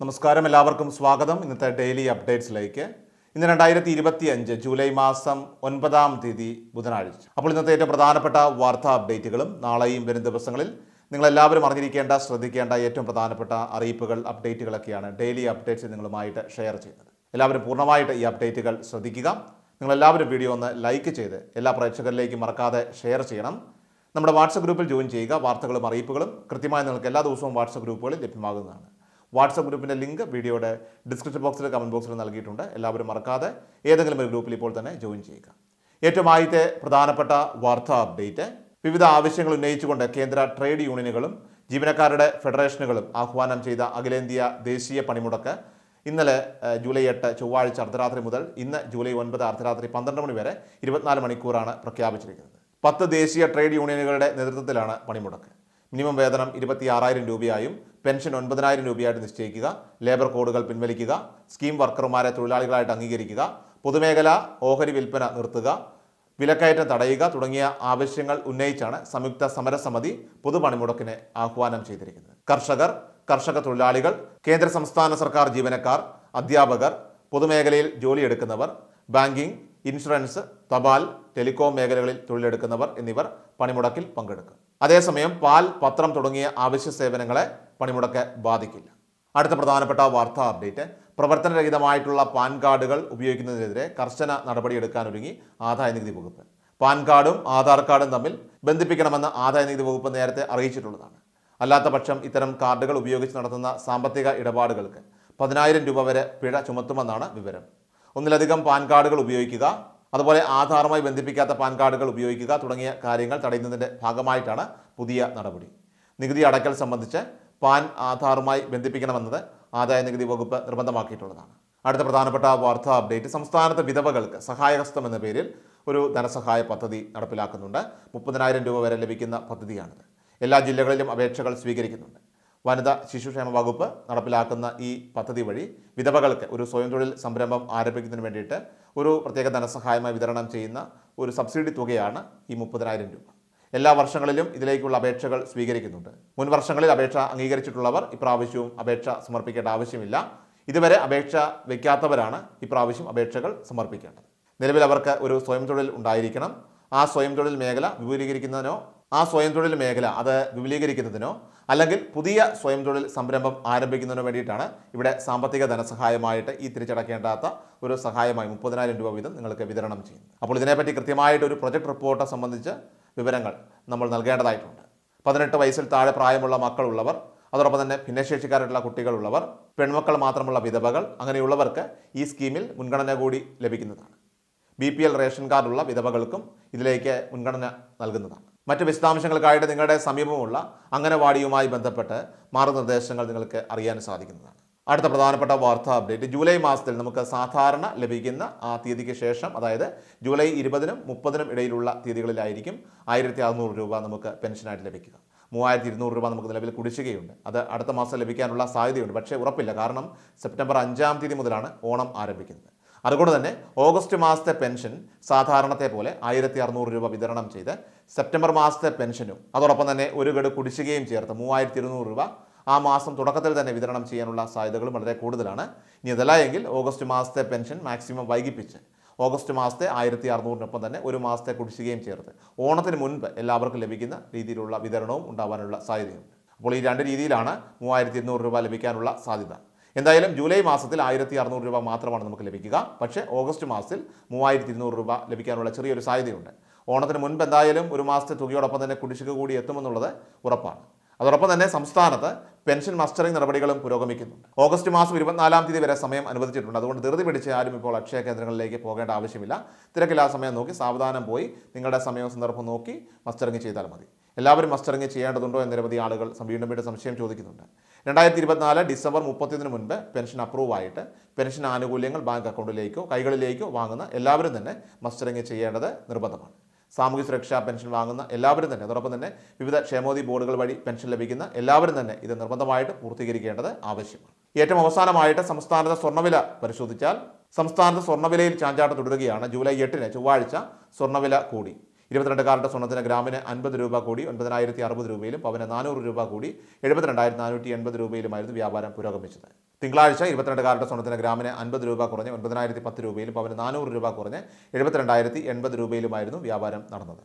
നമസ്കാരം. എല്ലാവർക്കും സ്വാഗതം. ഇന്നത്തെ ഡെയിലി അപ്ഡേറ്റ്സിലേക്ക്. ഇന്ന് രണ്ടായിരത്തി ഇരുപത്തി അഞ്ച് ജൂലൈ മാസം ഒൻപതാം തീയതി ബുധനാഴ്ച. അപ്പോൾ ഇന്നത്തെ ഏറ്റവും പ്രധാനപ്പെട്ട വാർത്താ അപ്ഡേറ്റുകളും നാളെയും വരും ദിവസങ്ങളിൽ നിങ്ങളെല്ലാവരും അറിഞ്ഞിരിക്കേണ്ട ശ്രദ്ധിക്കേണ്ട ഏറ്റവും പ്രധാനപ്പെട്ട അറിയിപ്പുകൾ അപ്ഡേറ്റുകളൊക്കെയാണ് ഡെയിലി അപ്ഡേറ്റ്സ് നിങ്ങളുമായിട്ട് ഷെയർ ചെയ്യുന്നത്. എല്ലാവരും പൂർണമായിട്ട് ഈ അപ്ഡേറ്റുകൾ ശ്രദ്ധിക്കുക. നിങ്ങളെല്ലാവരും വീഡിയോ ഒന്ന് ലൈക്ക് ചെയ്ത് എല്ലാ പ്രേക്ഷകരിലേക്കും മറക്കാതെ ഷെയർ ചെയ്യണം. നമ്മുടെ വാട്സപ്പ് ഗ്രൂപ്പിൽ ജോയിൻ ചെയ്യുക. വാർത്തകളും അറിയിപ്പുകളും കൃത്യമായി നിങ്ങൾക്ക് എല്ലാ ദിവസവും വാട്സപ്പ് ഗ്രൂപ്പുകളിൽ ലഭ്യമാകുന്നതാണ്. വാട്സപ്പ് ഗ്രൂപ്പിന്റെ ലിങ്ക് വീഡിയോയുടെ ഡിസ്ക്രിപ്ഷൻ ബോക്സിൽ കമന്റ് ബോക്സിൽ നൽകിയിട്ടുണ്ട്. എല്ലാവരും മറക്കാതെ ഏതെങ്കിലും ഒരു ഗ്രൂപ്പിൽ ഇപ്പോൾ തന്നെ ജോയിൻ ചെയ്യുക. ഏറ്റവും ആദ്യത്തെ പ്രധാനപ്പെട്ട വാർത്താ അപ്ഡേറ്റ് വിവിധ ആവശ്യങ്ങൾ ഉന്നയിച്ചുകൊണ്ട് കേന്ദ്ര ട്രേഡ് യൂണിയനുകളും ജീവനക്കാരുടെ ഫെഡറേഷനുകളും ആഹ്വാനം ചെയ്ത അഖിലേന്ത്യാ ദേശീയ പണിമുടക്ക് ഇന്നലെ ജൂലൈ എട്ട് ചൊവ്വാഴ്ച അർദ്ധരാത്രി മുതൽ ഇന്ന് ജൂലൈ ഒൻപത് അർദ്ധരാത്രി പന്ത്രണ്ട് മണി വരെ ഇരുപത്തിനാല് മണിക്കൂറാണ് പ്രഖ്യാപിച്ചിരിക്കുന്നത്. പത്ത് ദേശീയ ട്രേഡ് യൂണിയനുകളുടെ നേതൃത്വത്തിലാണ് പണിമുടക്ക്. മിനിമം വേതനം ഇരുപത്തി ആറായിരം രൂപയായും പെൻഷൻ ഒൻപതിനായിരം രൂപയായിട്ട് നിശ്ചയിക്കുക ലേബർ കോഡുകൾ പിൻവലിക്കുക സ്കീം വർക്കർമാരെ തൊഴിലാളികളായിട്ട് അംഗീകരിക്കുക പൊതുമേഖല ഓഹരി വിൽപ്പന നിർത്തുക വിലക്കയറ്റം തടയുക തുടങ്ങിയ ആവശ്യങ്ങൾ ഉന്നയിച്ചാണ് സംയുക്ത സമരസമിതി പൊതുപണിമുടക്കിന് ആഹ്വാനം ചെയ്തിരിക്കുന്നത്. കർഷകർ കർഷക തൊഴിലാളികൾ കേന്ദ്ര സംസ്ഥാന സർക്കാർ ജീവനക്കാർ അധ്യാപകർ പൊതുമേഖലയിൽ ജോലിയെടുക്കുന്നവർ ബാങ്കിംഗ് ഇൻഷുറൻസ് തപാൽ ടെലികോം മേഖലകളിൽ തൊഴിലെടുക്കുന്നവർ എന്നിവർ പണിമുടക്കിൽ പങ്കെടുക്കും. അതേസമയം പാൽ പത്രം തുടങ്ങിയ അവശ്യ സേവനങ്ങളെ പണിമുടക്ക് ബാധിക്കില്ല. അടുത്ത പ്രധാനപ്പെട്ട വാർത്താ അപ്ഡേറ്റ്. പ്രവർത്തനരഹിതമായിട്ടുള്ള പാൻ കാർഡുകൾ ഉപയോഗിക്കുന്നതിനെതിരെ കർശന നടപടിയെടുക്കാനൊരുങ്ങി ആദായ നികുതി വകുപ്പ്. പാൻ കാർഡും ആധാർ കാർഡും തമ്മിൽ ബന്ധിപ്പിക്കണമെന്ന് ആദായ നികുതി വകുപ്പ് നേരത്തെ അറിയിച്ചിട്ടുള്ളതാണ്. അല്ലാത്ത പക്ഷം ഇത്തരം കാർഡുകൾ ഉപയോഗിച്ച് നടത്തുന്ന സാമ്പത്തിക ഇടപാടുകൾക്ക് പതിനായിരം രൂപ വരെ പിഴ ചുമത്തുമെന്നാണ് വിവരം. ഒന്നിലധികം പാൻ കാർഡുകൾ ഉപയോഗിക്കുക അതുപോലെ ആധാറുമായി ബന്ധിപ്പിക്കാത്ത പാൻ കാർഡുകൾ ഉപയോഗിക്കുക തുടങ്ങിയ കാര്യങ്ങൾ തടയുന്നതിന്റെ ഭാഗമായിട്ടാണ് പുതിയ നടപടി. നികുതി അടയ്ക്കൽ സംബന്ധിച്ച് പാൻ ആധാറുമായി ബന്ധിപ്പിക്കണമെന്നത് ആദായ നികുതി വകുപ്പ് നിർബന്ധമാക്കിയിട്ടുള്ളതാണ്. അടുത്ത പ്രധാനപ്പെട്ട വാർത്താ അപ്ഡേറ്റ് സംസ്ഥാനത്തെ വിധവകൾക്ക് സഹായഹസ്തം എന്ന പേരിൽ ഒരു ധനസഹായ പദ്ധതി നടപ്പിലാക്കുന്നുണ്ട്. മുപ്പതിനായിരം രൂപ വരെ ലഭിക്കുന്ന പദ്ധതിയാണിത്. എല്ലാ ജില്ലകളിലും അപേക്ഷകൾ സ്വീകരിക്കുന്നുണ്ട്. വനിതാ ശിശുക്ഷേമ വകുപ്പ് നടപ്പിലാക്കുന്ന ഈ പദ്ധതി വഴി വിധവകൾക്ക് ഒരു സ്വയം തൊഴിൽ സംരംഭം ആരംഭിക്കുന്നതിന് വേണ്ടിയിട്ട് ഒരു പ്രത്യേക ധനസഹായമായി വിതരണം ചെയ്യുന്ന ഒരു സബ്സിഡി തുകയാണ് ഈ മുപ്പതിനായിരം രൂപ. എല്ലാ വർഷങ്ങളിലും ഇതിലേക്കുള്ള അപേക്ഷകൾ സ്വീകരിക്കുന്നുണ്ട്. മുൻ വർഷങ്ങളിൽ അപേക്ഷ അംഗീകരിച്ചിട്ടുള്ളവർ ഇപ്രാവശ്യവും അപേക്ഷ സമർപ്പിക്കേണ്ട ആവശ്യമില്ല. ഇതുവരെ അപേക്ഷ വയ്ക്കാത്തവരാണ് ഇപ്രാവശ്യം അപേക്ഷകൾ സമർപ്പിക്കേണ്ടത്. നിലവിൽ അവർക്ക് ഒരു സ്വയം തൊഴിൽ ഉണ്ടായിരിക്കണം. ആ സ്വയം തൊഴിൽ മേഖല വിപുലീകരിക്കുന്നതിനോ ആ സ്വയം തൊഴിൽ മേഖല അത് വിപുലീകരിക്കുന്നതിനോ അല്ലെങ്കിൽ പുതിയ സ്വയം തൊഴിൽ സംരംഭം ആരംഭിക്കുന്നതിനോ വേണ്ടിയിട്ടാണ് ഇവിടെ സാമ്പത്തിക ധനസഹായമായിട്ട് ഈ തിരിച്ചടക്കേണ്ടാത്ത ഒരു സഹായമായി മുപ്പതിനായിരം രൂപ വീതം നിങ്ങൾക്ക് വിതരണം ചെയ്യുന്നു അപ്പോൾ ഇതിനെപ്പറ്റി കൃത്യമായിട്ട് ഒരു പ്രൊജക്ട് റിപ്പോർട്ട് സംബന്ധിച്ച് വിവരങ്ങൾ നമ്മൾ നൽകേണ്ടതായിട്ടുണ്ട്. പതിനെട്ട് വയസ്സിൽ താഴെ പ്രായമുള്ള മക്കളുള്ളവർ അതോടൊപ്പം തന്നെ ഭിന്നശേഷിക്കാരായിട്ടുള്ള കുട്ടികളുള്ളവർ പെൺമക്കൾ മാത്രമുള്ള വിധവകൾ അങ്ങനെയുള്ളവർക്ക് ഈ സ്കീമിൽ മുൻഗണന കൂടി ലഭിക്കുന്നതാണ്. ബി റേഷൻ കാർഡുള്ള വിധവകൾക്കും ഇതിലേക്ക് മുൻഗണന നൽകുന്നതാണ്. മറ്റ് വിശദാംശങ്ങൾക്കായിട്ട് നിങ്ങളുടെ സമീപമുള്ള അംഗനവാടിയുമായി ബന്ധപ്പെട്ട് മാർഗനിർദ്ദേശങ്ങൾ നിങ്ങൾക്ക് അറിയാൻ സാധിക്കുന്നതാണ്. അടുത്ത പ്രധാനപ്പെട്ട വാർത്താ അപ്ഡേറ്റ്. ജൂലൈ മാസത്തിൽ നമുക്ക് സാധാരണ ലഭിക്കുന്ന ആ തീയതിക്ക് ശേഷം അതായത് ജൂലൈ ഇരുപതിനും മുപ്പതിനും ഇടയിലുള്ള തീയതികളിലായിരിക്കും ആയിരത്തി അറുന്നൂറ് രൂപ നമുക്ക് പെൻഷനായിട്ട് ലഭിക്കുക. മൂവായിരത്തി ഇരുന്നൂറ് രൂപ നമുക്ക് നിലവിൽ കുടിശ്ശികയുണ്ട്. അത് അടുത്ത മാസം ലഭിക്കാനുള്ള സാധ്യതയുണ്ട്. പക്ഷേ ഉറപ്പില്ല. കാരണം സെപ്റ്റംബർ അഞ്ചാം തീയതി മുതലാണ് ഓണം ആരംഭിക്കുന്നത്. അതുകൊണ്ട് തന്നെ ഓഗസ്റ്റ് മാസത്തെ പെൻഷൻ സാധാരണത്തെ പോലെ ആയിരത്തി അറുന്നൂറ് രൂപ വിതരണം ചെയ്ത് സെപ്റ്റംബർ മാസത്തെ പെൻഷനും അതോടൊപ്പം തന്നെ ഒരു ഗഡു കുടിശ്ശികയും ചേർത്ത് മൂവായിരത്തി ഇരുന്നൂറ് രൂപ ആ മാസം തുടക്കത്തിൽ തന്നെ വിതരണം ചെയ്യാനുള്ള സാധ്യതകളും വളരെ കൂടുതലാണ്. ഇനി അതല്ല എങ്കിൽ ഓഗസ്റ്റ് മാസത്തെ പെൻഷൻ മാക്സിമം വൈകിപ്പിച്ച് ഓഗസ്റ്റ് മാസത്തെ ആയിരത്തി അറുന്നൂറിനൊപ്പം തന്നെ ഒരു മാസത്തെ കുടിശ്ശികയും ചേർത്ത് ഓണത്തിന് മുൻപ് എല്ലാവർക്കും ലഭിക്കുന്ന രീതിയിലുള്ള വിതരണവും ഉണ്ടാവാനുള്ള സാധ്യതയുണ്ട്. അപ്പോൾ ഈ രണ്ട് രീതിയിലാണ് മൂവായിരത്തി ഇരുന്നൂറ് രൂപ ലഭിക്കാനുള്ള സാധ്യത. എന്തായാലും ജൂലൈ മാസത്തിൽ ആയിരത്തി അറുന്നൂറ് രൂപ മാത്രമാണ് നമുക്ക് ലഭിക്കുക. പക്ഷേ ഓഗസ്റ്റ് മാസത്തിൽ മൂവായിരത്തി ഇരുന്നൂറ് രൂപ ലഭിക്കാനുള്ള ചെറിയൊരു സാധ്യതയുണ്ട്. ഓണത്തിന് മുൻപ് എന്തായാലും ഒരു മാസത്തെ തുകയോടൊപ്പം തന്നെ കുടിശ്ശിക കൂടി എത്തുമെന്നുള്ളത് ഉറപ്പാണ്. അതോടൊപ്പം തന്നെ സംസ്ഥാനത്ത് പെൻഷൻ മസ്റ്ററിംഗ് നടപടികളും പുരോഗമിക്കുന്നുണ്ട്. ഓഗസ്റ്റ് മാസം ഇരുപത്തിനാലാം തീയതി വരെ സമയം അനുവദിച്ചിട്ടുണ്ട്. അതുകൊണ്ട് ധൃതി പിടിച്ച് ആരും ഇപ്പോൾ അക്ഷയ കേന്ദ്രങ്ങളിലേക്ക് പോകേണ്ട ആവശ്യമില്ല. തിരക്കില്ലാ സമയം നോക്കി സാവധാനം പോയി നിങ്ങളുടെ സമയവും സന്ദർഭം നോക്കി മസ്റ്ററിംഗ് ചെയ്താൽ മതി. എല്ലാവരും മസ്റ്ററിംഗ് ചെയ്യേണ്ടതുണ്ടോ എന്ന് നിരവധി ആളുകൾ വീണ്ടും വീണ്ടും സംശയം ചോദിക്കുന്നുണ്ട്. രണ്ടായിരത്തി ഇരുപത്തിനാല് ഡിസംബർ മുപ്പത്തിയൊന്നിന് മുൻപ് പെൻഷൻ അപ്രൂവ് ആയിട്ട് പെൻഷൻ ആനുകൂല്യങ്ങൾ ബാങ്ക് അക്കൗണ്ടിലേക്കോ കൈകളിലേക്കോ വാങ്ങുന്ന എല്ലാവരും തന്നെ മസ്റ്ററിംഗ് ചെയ്യേണ്ടത് നിർബന്ധമാണ്. സാമൂഹ്യ സുരക്ഷാ പെൻഷൻ വാങ്ങുന്ന എല്ലാവരും തന്നെ അതോടൊപ്പം തന്നെ വിവിധ ക്ഷേമോദി ബോർഡുകൾ വഴി പെൻഷൻ ലഭിക്കുന്ന എല്ലാവരും തന്നെ ഇത് നിർബന്ധമായിട്ട് പൂർത്തീകരിക്കേണ്ടത് ആവശ്യമാണ്. ഏറ്റവും അവസാനമായിട്ട് സംസ്ഥാനത്തെ സ്വർണവില പരിശോധിച്ചാൽ സംസ്ഥാനത്ത് സ്വർണവിലയിൽ ചാഞ്ചാട്ടം തുടരുകയാണ്. ജൂലൈ എട്ടിന് ചൊവ്വാഴ്ച സ്വർണവില കൂടി. ഇരുപത്തിരണ്ട് കാരറ്റ് സ്വർണത്തിന് ഗ്രാമിന് അൻപത് രൂപ കൂടി ഒൻപതിനായിരത്തി അറുപത് രൂപയിലും പവന് നാനൂറ് രൂപ കൂടി എഴുപത്തിരണ്ടായിരത്തി നാനൂറ്റി എൺപത് രൂപയിലുമായിരുന്നു വ്യാപാരം പുരോഗമിച്ചത്. തിങ്കളാഴ്ച ഇരുപത്തിരണ്ട് കാരറ്റ് സ്വർണത്തിന് ഗ്രാമിന് അൻപത് രൂപ കുറഞ്ഞ് ഒൻപതിനായിരത്തി പത്ത് രൂപയിലും പവന് നാനൂറ് രൂപ കുറഞ്ഞ് എഴുപത്തിരണ്ടായിരത്തി എൺപത് രൂപയിലുമായിരുന്നു വ്യാപാരം നടന്നത്.